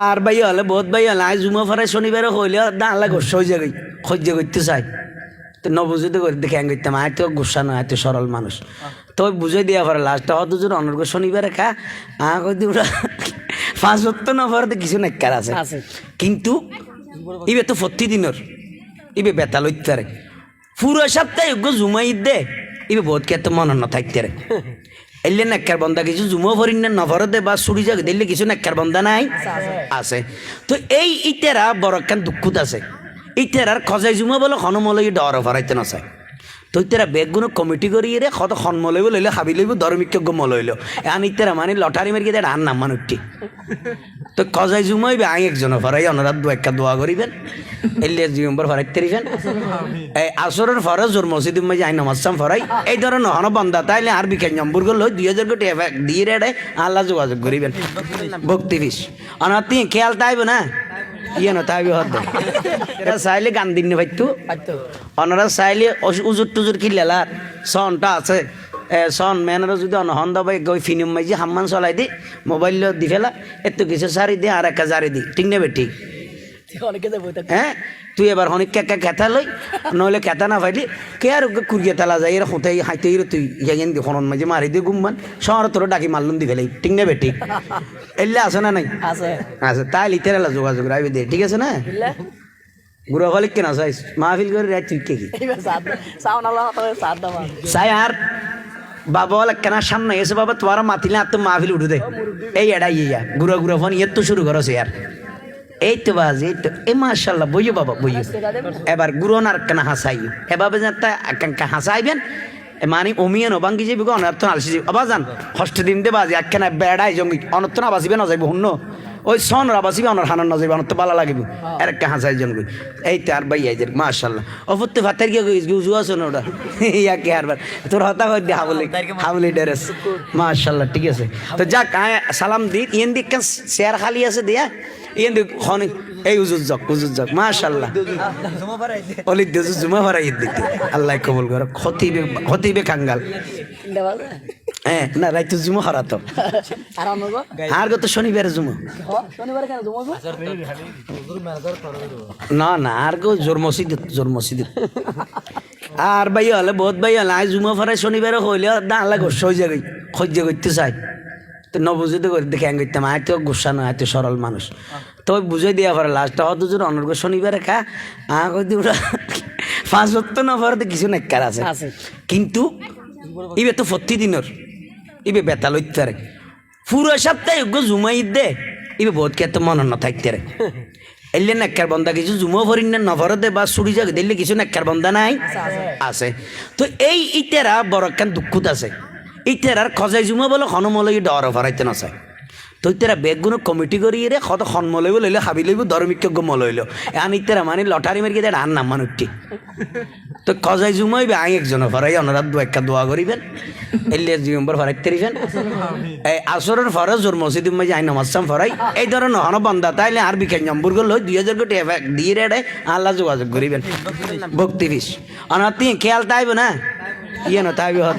আর ভাই হলে বহুত ভাই হলে আজ জুমা ফরে শনিবারে হইলে দাঁড়লা গোসা হয়ে যাবে সহ্য করতে চাই তো নবুঝিতে করে দেখে করতাম আয় তো গোসা নয় এত সরল মানুষ। তো বুঝাই দিয়া পরে লাস্টে হয়তো যদি অনর্গ শনিবারে খা আ কই পাঁচ সত্তর নফরতে কিছু নেকার আছে। কিন্তু ইবে তো প্রতি দিনের ইবে বেতাল হইতে রে। পুরো সপ্তাহে জুমাই দে ইবে বহুত কে তো মনে না থাকতে রে। এলে নেককার বন্ধা কিছু জুমো ভরিন না, নভরতে বা সুড়ি যাক দিলে কিছু নেককার বন্ধা নাই? আছে। তো এই ইতেরা বড় একখান দুঃখত আছে। ইতেরার খজাই জুমো বলে হনমলৈ ডর ভরাইতে নচায় তো ইতেরা বেগগুলো কমিটি করি রে কত সন্মলইব লইলে হাবি লইব ধর্মিক মলইল এখন ইতেরা মানে লটারি মারি আর নাম মানুষটি তো কজাই জুমাইবে আই একজন ফরাই অনারাত দু একটা দোয়া করিবেন। এলে জিম্বর ফরাই তেরিবেন এই আসরের ফরা জোর মসজিদ মাঝে আই নমাজ ফরাই। এই ধরনের নহন বন্ধা তাইলে আর বিকেল নম্বরগুলো দুই হাজার কোটি দিয়ে রেডে আল্লাহ যোগাযোগ করিবেন। ভক্তি বিষ অনার তিন খেয়াল তাইব না? ইয়ে না তাইবে হদ এরা চাইলে গান দিন ভাইতু পাইতো অনারা চাইলে উজুর টুজুর কি লেলার? সনটা আছে। সন মেনরা যদি অনহন দাবাই গই ফিনিম মাইজি হাম্মান চলাই দি মোবাইল দি ফেলা এত কিছু সারি দি আর একটা জারি দি। ঠিক নেবে ঠিক? হ্যাঁ? তুই এবার অনেক কেকা কেথা লই নইলে কেথা না পাইলি কে আর কুড়িয়ে তেলা যায় এর হোঁতে হাইতে তুই ইয়াগেন দি ফোনন মাঝে মারি দি গুমমান শহর তোর ডাকি মারলুম দি ফেলাই। ঠিক নেবে ঠিক? এলে আছে না নাই? আছে। আছে তাই লিতে যোগাযোগ রাখবি দে ঠিক আছে না? গুড়া ফলে কেনা চাইস মাহফিল করে রাত তুই কে কি? চাই আর বাবা সামনে এসে বাবা তোমার মাতিলে আর তো মাহফিল উঠে দে এই এডাই ইয়া গুড়া গুড়া ফোন ইয়ে তো শুরু করছে ইয়ার এই তো বাজ, এই তো, এ মাশাল্লাহ বইও বাবা বইও এবার গুরন আর কেন হাসাই এভাবে যাতে হাসাইবেন? এ মানে অমিয়ান অবাঙ্গি যাবি গো, অনার্থ আলসি আবার যান হষ্ট দিন দে বাজি, একখানা বেড়াই জঙ্গি, অনর্থ না বাঁচিবে না যাইব হুন্ন ওই সন রা বাঁচিবে অনর হানার না যাইবে অনর্থ বালা লাগিব। আর একটা হাসাই জঙ্গি এই তো আর ভাই আইজের মাশাল্লাহ অপত্তে ভাতের গিয়ে গিয়ে উজু আছে না ওটা? ইয়া কে আর তোর হতা হয়ে দে হাবলি হাবলি ড্রেস। মাশাল্লাহ ঠিক আছে। তো যাক সালাম দি। ইয়েন দি কেন শেয়ার খালি আছে দিয়া? ইয়েন দি খন এই উজুর যাক উজুর যাক। মাশাল্লাহ অলি দেজু জুমা ভরাই দিতে। আল্লাহ কবুল করে খতিবে খতিবে কাঙ্গাল। হ্যাঁ। না রাইতো জুমা হরাতো আর গত শনিবারে জুমা। না না আর গো জোর মসজিদ জোর মসজিদ। আর ভাই হলে বহুত ভাই হলে আজ জুমা ফরাই শনিবারে হইলে দাঁড়লা গোসা হয়ে যাবে সহ্য করতে চাই তো নবুঝিতে করে দেখে করতাম আয় তো গোসা নয় এত সরল মানুষ। তো বুঝাই দিয়া পরে লাস্টে হয়তো যদি অনর্গ শনিবারে খা। আ কই পাঁচ সত্তর নফরতে কিছু নেকার আছে। কিন্তু ইবে তো প্রতি দিনের। ইবে বেতাল হইতে রে পুরো সপ্তাহে গো জুমাই দে, ইবে বহুত তো মনে না থাকতে রে। এলে নাকার বন্ধা কিছু জুমো ভরিন না, নভর দে বা সুড়ি যাক দিলে কিছু নাকার বন্ধা নাই। আছে। তো এই ইতেরা বড় একখান দুঃখত আছে। ইতেরার খজাই জুমো বলে হনমলই ডর ভরাইতে নচায় তো ইতেরা বেগগুলো কমিটি করি রে কত সন্মলইব লইলে হাবি লইব ধর্মিক মলইল এখন ইতেরা মানে লটারি মারি এটা আর নাম মানুষটি। তো কজাই জুমাইবে আই একজন ফরাই অনারাত দু একটা দোয়া করিবেন। এলে জিম্বর ফরাই তেরিবেন। এই আসরের ফরা জোর মসজিদ মাঝে আই নমাজ ফরাই এই ধরনের নহন বন্ধা তাইলে আর বিকেল নম্বরগুলো দুই হাজার কোটি দিয়ে রেডে আল্লাহ যোগাযোগ করিবেন। ভক্তি বিষ অনার তিন খেয়াল তাইব না? ইয়ে না তাইবে হদ